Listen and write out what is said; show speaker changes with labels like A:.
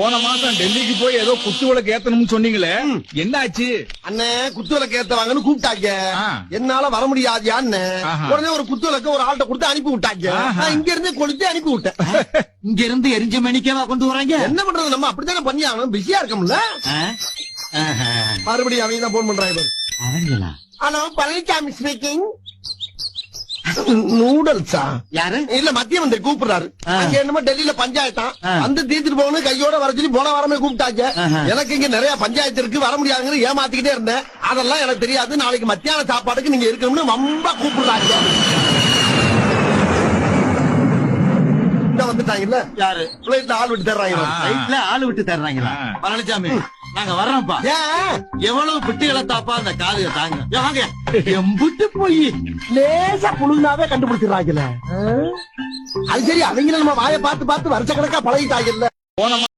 A: போன மாசம் டெல்லிக்கு போய் ஏதோ குத்து விளக்கு ஏத்தணும்னு சொன்னீங்களே. என்ன ஆச்சு
B: அண்ணே குத்து விளக்கு ஏத்தவாங்கன்னு கூப்பிட்டாங்க. என்னால வர முடியாதுயான்னு. உடனே ஒரு குத்து விளக்கு ஒரு ஆள்கிட்ட கொடுத்து அனுப்பி விட்டாங்க. நான் இங்க இருந்து கொளுத்தி அனுப்பி விட்டேன்.
C: இங்க இருந்து எரிஞ்ச மணிக்கவா கொண்டு வராங்க?
B: என்ன பண்றது? நம்ம அப்படித்தானே பண்ணி ஆகணும். பிஸியா இருக்கோம்ல. மறுபடியும் அவங்க தான் போன் பண்றாங்க பாரு.
C: அவங்களா?
B: ஹலோ பழனிசாமி ஸ்பீக்கிங் நூடல்ஸா?
C: யாரு?
B: இல்ல மத்திய மந்திரி கூப்பிடுறாரு. என்னமோ டெல்லியில பஞ்சாயத்தான். வந்து தீர்த்துட்டு போகணும் கையோட வர சொல்லி போன வாரமே கூப்பிட்டாங்க. எனக்கு இங்க நிறைய பஞ்சாயத்து இருக்கு வர முடியாதுன்னு ஏமாத்திக்கிட்டே இருந்தேன். அதெல்லாம் எனக்கு தெரியாது. நாளைக்கு மத்தியான சாப்பாடுக்கு நீங்க இருக்கணும்னு ரொம்ப கூப்பிடுறாங்க. வந்துட்டாங்கல்ல?
C: யாரு?
B: பிளேட்ல ஆள் விட்டு தர்றாங்க.
A: ஆ.
C: சைட்ல ஆளு விட்டு தர்றாங்களா. பழனிசாமி நாங்க வர்றோம்ப்பா. எவ்வளவு பிட்டுகளை தாப்பா அந்த காதுக தாங்க. ஏ, வாங்க. எம்புட்டு போய்
B: லேசா புழுந்தாவே கண்டுபிடிச்சிடறாங்கல்ல. அது சரி அவங்கள நம்ம வாயை பார்த்து பார்த்து வருஷ கணக்கா பழகிட்டாங்கல்ல.
A: போன